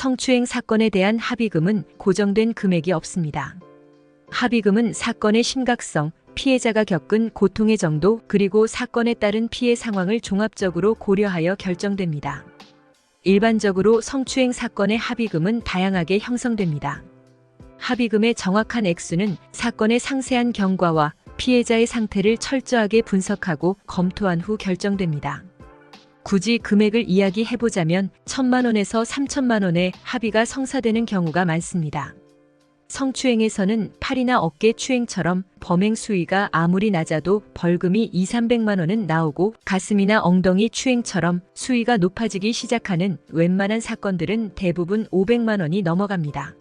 성추행 사건에 대한 합의금은 고정된 금액이 없습니다. 합의금은 사건의 심각성, 피해자가 겪은 고통의 정도, 그리고 사건에 따른 피해 상황을 종합적으로 고려하여 결정됩니다. 일반적으로 성추행 사건의 합의금은 다양하게 형성됩니다. 합의금의 정확한 액수는 사건의 상세한 경과와 피해자의 상태를 철저하게 분석하고 검토한 후 결정됩니다. 굳이 금액을 이야기해보자면 천만 원에서 3천만 원의 합의가 성사되는 경우가 많습니다. 성추행에서는 팔이나 어깨 추행처럼 범행 수위가 아무리 낮아도 벌금이 2, 300만 원은 나오고 가슴이나 엉덩이 추행처럼 수위가 높아지기 시작하는 웬만한 사건들은 대부분 500만 원이 넘어갑니다.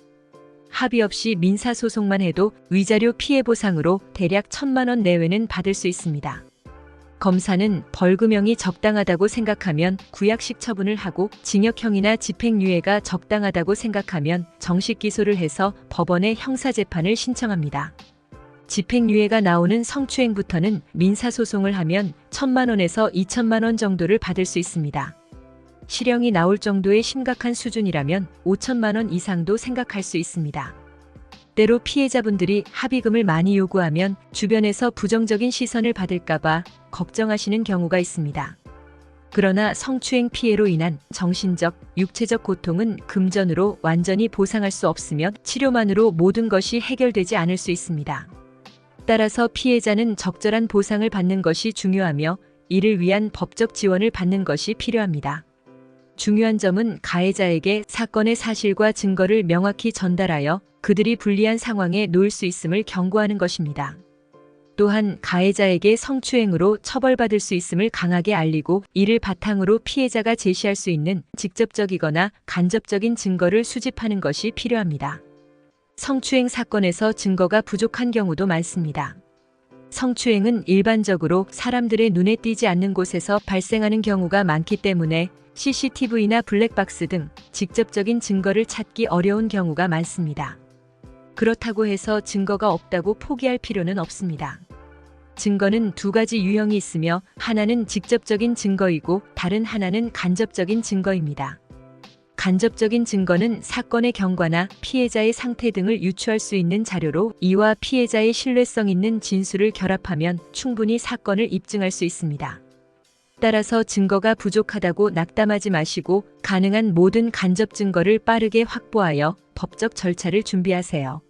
합의 없이 민사소송만 해도 위자료 피해 보상으로 대략 1000만 원 내외는 받을 수 있습니다. 검사는 벌금형이 적당하다고 생각하면 구약식 처분을 하고 징역형이나 집행유예가 적당하다고 생각하면 정식 기소를 해서 법원에 형사재판을 신청합니다. 집행유예가 나오는 성추행부터는 민사소송을 하면 1천만 원에서 2천만 원 정도를 받을 수 있습니다. 실형이 나올 정도의 심각한 수준이라면 5천만 원 이상도 생각할 수 있습니다. 때로 피해자분들이 합의금을 많이 요구하면 주변에서 부정적인 시선을 받을까봐 걱정하시는 경우가 있습니다. 그러나 성추행 피해로 인한 정신적, 육체적 고통은 금전으로 완전히 보상할 수 없으며 치료만으로 모든 것이 해결되지 않을 수 있습니다. 따라서 피해자는 적절한 보상을 받는 것이 중요하며 이를 위한 법적 지원을 받는 것이 필요합니다. 중요한 점은 가해자에게 사건의 사실과 증거를 명확히 전달하여 그들이 불리한 상황에 놓일 수 있음을 경고하는 것입니다. 또한 가해자에게 성추행으로 처벌받을 수 있음을 강하게 알리고 이를 바탕으로 피해자가 제시할 수 있는 직접적이거나 간접적인 증거를 수집하는 것이 필요합니다. 성추행 사건에서 증거가 부족한 경우도 많습니다. 성추행은 일반적으로 사람들의 눈에 띄지 않는 곳에서 발생하는 경우가 많기 때문에 CCTV나 블랙박스 등 직접적인 증거를 찾기 어려운 경우가 많습니다. 그렇다고 해서 증거가 없다고 포기할 필요는 없습니다. 증거는 두 가지 유형이 있으며 하나는 직접적인 증거이고 다른 하나는 간접적인 증거입니다. 간접적인 증거는 사건의 경과나 피해자의 상태 등을 유추할 수 있는 자료로 이와 피해자의 신뢰성 있는 진술을 결합하면 충분히 사건을 입증할 수 있습니다. 따라서 증거가 부족하다고 낙담하지 마시고 가능한 모든 간접 증거를 빠르게 확보하여 법적 절차를 준비하세요.